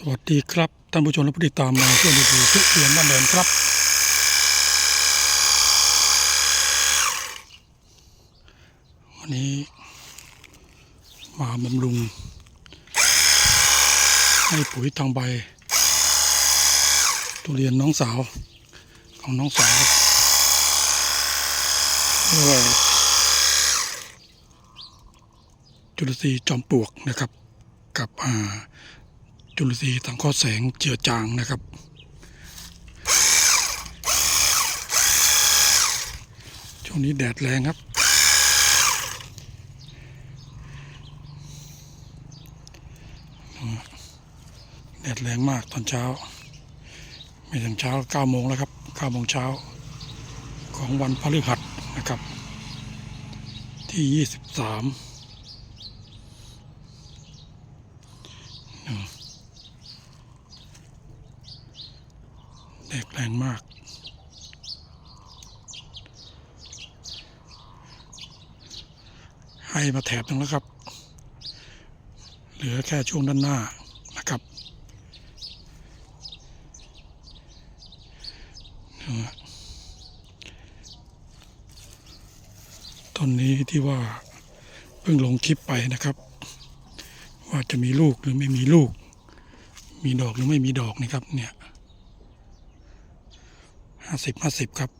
สวัสดีครับท่านผู้ชมและผู้ติดตามมาช่วยดูดูทุเรียนบ้านเดินครับ วันนี้ มาบำรุง ให้ปุ๋ยทางใบ ทุเรียนน้องสาวของน้องสาวด้วยจุลทรีย์จอมปลวกนะครับ กับอ่า จุลทรีย์สังเคราะห์แสงเจือจางนะครับ ช่วงนี้แดดแรงครับ แดดแรงมากตอนเช้า ไม่ถึงเช้าเก้าโมงแล้วครับเก้าโมงเช้าของวันพฤหัสนะครับ ที่ยี่สิบสาม แดดแรงมาก ให้มาแถบหนึงแล้วครับ เหลือแค่ช่วงด้านหน้านะครับต้นนี้ที่ว่าเพิ่งลงคลิปไปนะครับ ว่าจะมีลูกหรือไม่มีลูก มีดอกหรือไม่มีดอกนะครับเนี่ย ห้าสิบห้าสิบครับ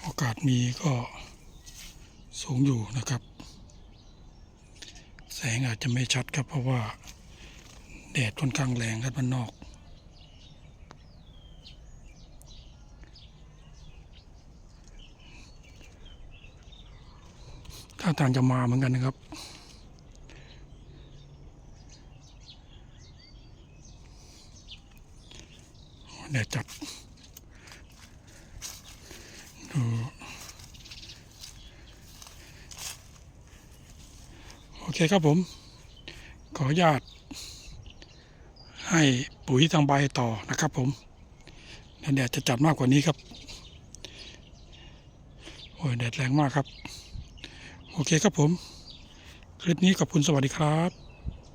โอกาสมีก็สูงอยู่นะครับ แสงอาจจะไม่ชัดครับเพราะว่า แดดค่อนข้างแรงครับมันนอก ถ้าทางจะมาเหมือนกันนะครับ แดดจัดดูโอเคครับผม ขออนุญาต ให้ปุ๋ยทางใบต่อนะครับผมแล้วแดดจะจัดมากกว่านี้ครับ โอ้ยแดดแรงมากครับ โอเคครับผม คลิปนี้ขอบคุณสวัสดีครับ